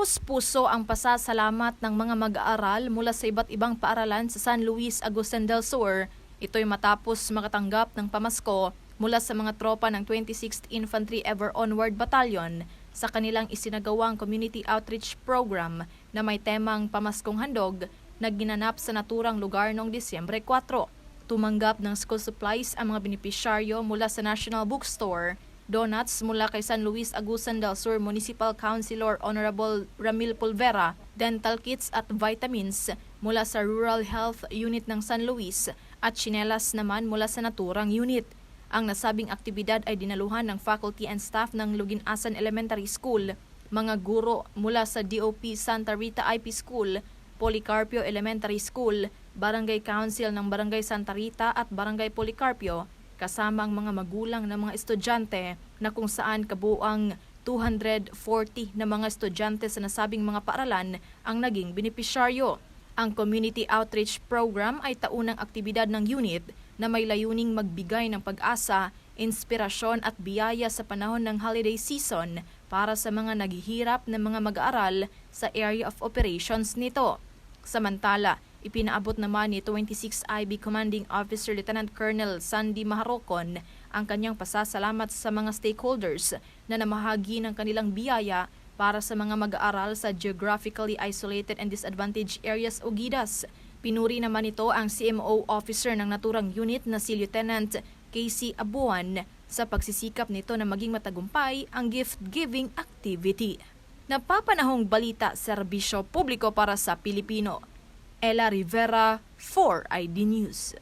Taos-puso ang pasasalamat ng mga mag-aaral mula sa iba't ibang paaralan sa San Luis Agusan del Sur. Ito'y matapos makatanggap ng pamasko mula sa mga tropa ng 26th Infantry Ever Onward Battalion sa kanilang isinagawang community outreach program na may temang pamaskong handog na ginanap sa naturang lugar noong Disyembre 4. Tumanggap ng school supplies ang mga benepisyaryo mula sa National Bookstore, donuts mula kay San Luis Agusan del Sur Municipal Councilor Honorable Ramil Pulvera, dental kits at vitamins mula sa Rural Health Unit ng San Luis at chinelas naman mula sa naturang unit. Ang nasabing aktibidad ay dinaluhan ng faculty and staff ng Luginasan Elementary School, mga guro mula sa DOP Santa Rita IP School, Policarpio Elementary School, Barangay Council ng Barangay Santa Rita at Barangay Policarpio, kasama ang mga magulang ng mga estudyante na kung saan kabuang 240 na mga estudyante sa nasabing mga paaralan ang naging benepisyaryo. Ang Community Outreach Program ay taunang aktibidad ng unit na may layuning magbigay ng pag-asa, inspirasyon at biyaya sa panahon ng holiday season para sa mga naghihirap na mga mag-aaral sa area of operations nito. Samantala, ipinaabot naman ni 26 IB Commanding Officer Lieutenant Colonel Sandy Maharokon ang kanyang pasasalamat sa mga stakeholders na namahagi ng kanilang biyaya para sa mga mag-aaral sa geographically isolated and disadvantaged areas o GIDAS. Pinuri naman ito ang CMO officer ng naturang unit na si Lieutenant Casey Abuan sa pagsisikap nito na maging matagumpay ang gift-giving activity. Napapanahong balita serbisyo publiko para sa Pilipino. Ella Rivera, 4ID News.